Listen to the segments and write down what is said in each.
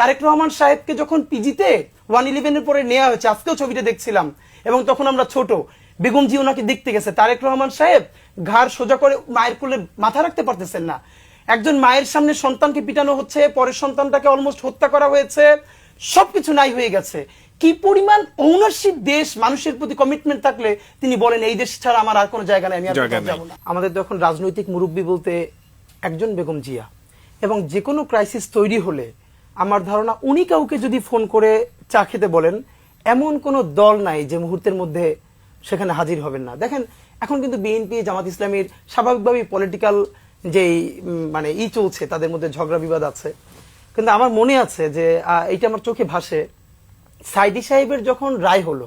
তারেক রহমান সাহেবকে যখন পিজিতে ওয়ান ইলেভেনের পরে নেওয়া হয়েছে আজকেও ছবিটা দেখছিলাম এবং তখন আমরা ছোট বেগম জি ওনাকে দেখতে গেছে। তারেক রহমান সাহেব ঘাড় সোজা করে মায়ের কোলে মাথা রাখতে পারতেছেন না। একজন মায়ের সামনে সন্তানকে পিটানো হচ্ছে পরের সন্তানটাকে অলমোস্ট হত্যা করা হয়েছে সবকিছু নাই হয়ে গেছে। কি পরিমাণ ওনারশিপ দেশ মানুষের প্রতি কমিটমেন্ট থাকলে তিনি বলেন এই দেশ ছাড়া আমার আর কোনো জায়গা নেই আমি আর। যাব না। আমাদের তখন রাজনৈতিক মুরব্বী বলতে একজন বেগম জিয়া এবং যে কোনো ক্রাইসিস তৈরি হলে আমার ধারণা উনি কাউকে যদি ফোন করে চা খেতে বলেন, এমন কোনো দল নাই যে মুহূর্তের মধ্যে সেখানে হাজির হবেন না। দেখেন, এখন কিন্তু বিএনপি, জামাত ইসলামীর স্বাভাবিকভাবেই পলিটিক্যাল যেই মানে ই চলছে, তাদের মধ্যে ঝগড়া বিবাদ আছে। কিন্তু আমার মনে আছে যে এইটা আমার চোখে ভাসে। সাইদি সাহেবের যখন রায় হলো,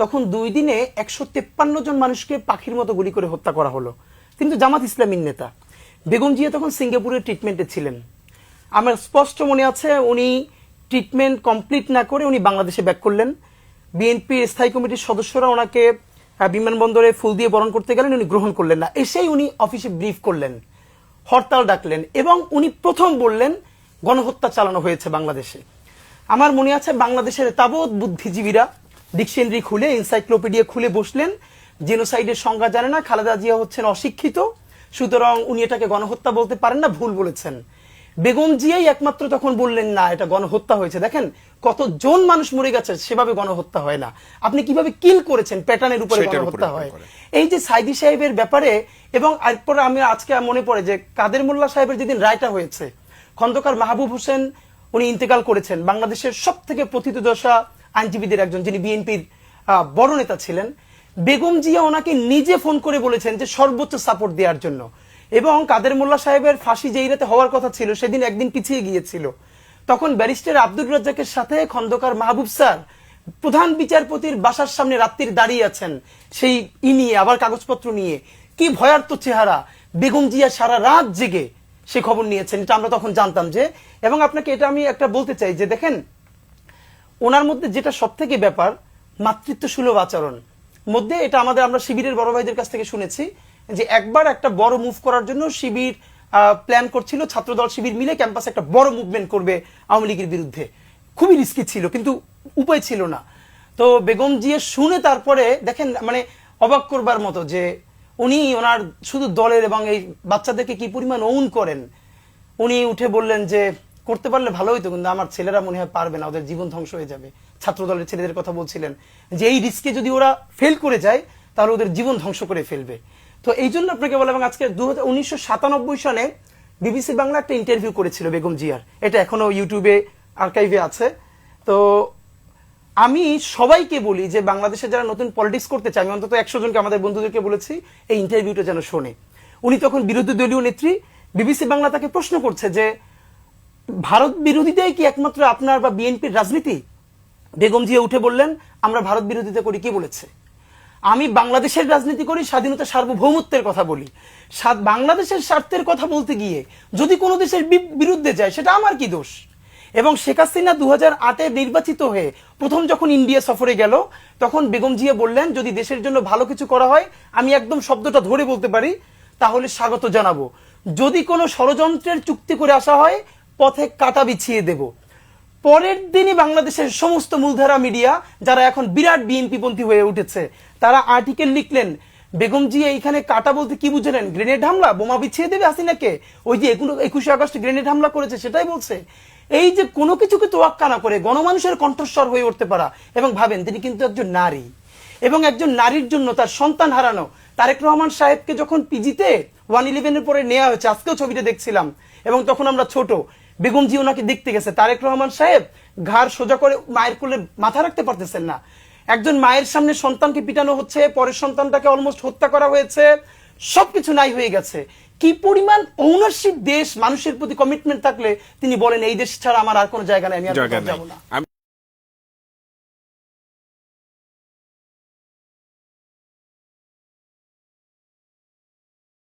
তখন দুই দিনে একশো তেপ্পান্ন জন মানুষকে পাখির মতো গুলি করে হত্যা করা হলো। কিন্তু জামাত ইসলামীর নেতা। বেগম জিয়া তখন সিঙ্গাপুরের ট্রিটমেন্টে ছিলেন। আমার স্পষ্ট মনে আছে, উনি ট্রিটমেন্ট কমপ্লিট না করে উনি বাংলাদেশে ব্যাক করলেন। বিএনপির স্থায়ী কমিটির সদস্যরা ওনাকে বিমানবন্দরে ফুল দিয়ে বরণ করতে গেলেন, উনি গ্রহণ করলেন না। এসেই উনি অফিসে ব্রিফ করলেন, হরতাল ডাকলেন এবং উনি প্রথম বললেন, গণহত্যা চালানো হয়েছে বাংলাদেশে। আমার মনে আছে, বাংলাদেশের তাবৎ বুদ্ধিজীবীরা ডিকশনারি খুলে এনসাইক্লোপিডিয়া খুলে বসলেন জেনোসাইডের সংজ্ঞা জানে না, খালেদা জিয়া হচ্ছেন অশিক্ষিত, সুতরাং উনি এটাকে গণহত্যা বলতে পারেন না, ভুল বলেছেন। বেগম জিয়াই একমাত্র তখন বললেন না এটা গণহত্যা হয়েছে। দেখেন কতজন মানুষ মরে গেছে সেভাবে গণহত্যা হয় না। আপনি কীভাবে কিল করেছেন? প্যাটার্নের উপরে গণহত্যা হয়। এই যে সাইদি সাহেবের ব্যাপারে এবং এরপরে আমি আজকে মনে পড়ে যে কাদের মোল্লা সাহেবের যেদিন রায়টা হয়েছে খন্দকার মাহবুব হোসেন উনি ইন্তেকাল করেছেন। বাংলাদেশের সব থেকে প্রথিতদশা আইনজীবীদের একজন যিনি বিএনপির বড় নেতা ছিলেন। বেগম জিয়া ওনাকে নিজে ফোন করে বলেছেন যে সর্বোচ্চ সাপোর্ট দেওয়ার জন্য। এবং কাদের মোল্লা সাহেবের ফাঁসি যেই রাতে হওয়ার কথা ছিল, সেদিন একদিন পিছিয়ে গিয়েছিল। তখন ব্যারিস্টার আব্দুর রাজ্জাকের সাথে খন্দকার মাহবুব স্যার প্রধান বিচারপতির বাসার সামনে রাত্রির দাঁড়িয়ে আছেন। সেই ই নিয়ে, আবার কাগজপত্র নিয়ে। কি ভয়ার্থ চেহারা। বেগম জিয়া সারা রাত জেগে সে খবর নিয়েছেন, এটা আমরা তখন জানতাম যে। এবং আপনাকে এটা আমি একটা বলতে চাই যে, দেখেন, ওনার মধ্যে যেটা সব থেকে ব্যাপার মাতৃত্ব সুলভ আচরণ। মধ্যে এটা আমাদের, আমরা শিবিরের বড় ভাইদের কাছ থেকে শুনেছি যে একবার একটা বড় মুভ করার জন্য শিবির প্ল্যান করছিল, ছাত্রদল শিবির মিলে ক্যাম্পাসে একটা বড় মুভমেন্ট করবে আওয়ামী লীগের বিরুদ্ধে। খুবই রিস্কি ছিল, কিন্তু উপায় ছিল না। তো বেগম জিয়ে শুনে তারপরে দেখেন মানে অবাক করবার মতো যে উনি ওনার শুধু দলের এবং এই বাচ্চাদেরকে কি পরিমাণ ওন করেন? উনি উঠে বললেন যে, করতে পারলে ভালো হইতো, কিন্তু আমার ছেলেরা মনে হয় পারবে না, ওদের জীবন ধ্বংস হয়ে যাবে। ছাত্র দলের ছেলেদের কথা বলছিলেন। যে এই রিস্কে যদি ওরা ফেল করে যায়, তাহলে ওদের জীবন ধ্বংস করে ফেলবে। তো এই জন্য আপনাকে বলা এবং আজকে দু সনে বিবিসি বাংলা একটা ইন্টারভিউ করেছিল বেগম জিয়ার। এটা এখনও ইউটিউবে আর্কাইভে আছে। তো আমি সবাইকে বলি যে বাংলাদেশে যারা নতুন পলিটিক্স করতে চায়, আমি অন্তত একশো জনকে আমাদের বন্ধুদেরকে বলেছি, এই ইন্টারভিউটা যেন শোনে। উনি তখন বিরোধী দলীয় নেত্রী, বিবিসি বাংলা তাকে প্রশ্ন করছে যে, ভারত বিরোধিতাই কি একমাত্র আপনার বা বিএনপির রাজনীতি? বেগম জিয়া উঠে বললেন, আমরা ভারত বিরোধিতা করি। কি বলেছে? আমি বাংলাদেশের রাজনীতি করি, স্বাধীনতা সার্বভৌমত্বের কথা বলি। বাংলাদেশের স্বার্থের কথা বলতে গিয়ে যদি কোনো দেশের বিরুদ্ধে যায়, সেটা আমার কি দোষ? এবং শেখ হাসিনা দু হাজার নির্বাচিত হয়ে প্রথম যখন ইন্ডিয়া সফরে গেল, তখন বেগম জিয়া বললেন, যদি দেশের জন্য ভালো কিছু করা হয়, আমি একদম শব্দটা ধরে বলতে পারি, তাহলে স্বাগত জানাব। যদি কোনো ষড়যন্ত্রের চুক্তি করে আসা হয়, পথে কাটা বিছিয়ে দেব। পরের দিনই বাংলাদেশের সমস্ত মূলধারা মিডিয়া, যারা এখন বিরাট বিএনপি পন্থী হয়ে উঠেছে তারা আর্টিকেল লিখলেন বেগম জি এইখানে কাটা বলতে কি বুঝলেন? গ্রেনেড হামলা? বোমা বিছিয়ে দেবে হাসিনাকে? ওই যে একুশে আগস্ট গ্রেনেড হামলা করেছে, সেটাই বলছে। এই যে কোনো কিছুকে তোয়াক্কা না করে গণমানুষের কণ্ঠস্বর হয়ে উঠতে পারা, এবং ভাবেন তিনি কিন্তু একজন নারী, এবং একজন নারীর জন্য তার সন্তান হারানো। তারেক রহমান সাহেবকে যখন পিজিতে ওয়ান ইলেভেনের পরে নেওয়া হয়েছে, আজকেও ছবিটা দেখছিলাম, এবং তখন আমরা ছোট, বেগমজি ওনাকে দেখতে গেছে। তারেক রহমান সাহেব ঘাড় সোজা করে মায়ের কোলে মাথা রাখতে পারতেছেন না। একজন মায়ের সামনে সন্তানকে পিটানো হচ্ছে পরের সন্তানটাকে অলমোস্ট হত্যা করা হয়েছে সবকিছু নাই হয়ে গেছে। কি পরিমাণ ওনারশিপ দেশ মানুষের প্রতি কমিটমেন্ট থাকলে তিনি বলেন এই দেশ ছাড়া আমার আর কোনো জায়গা নেই আমি আর যাব না।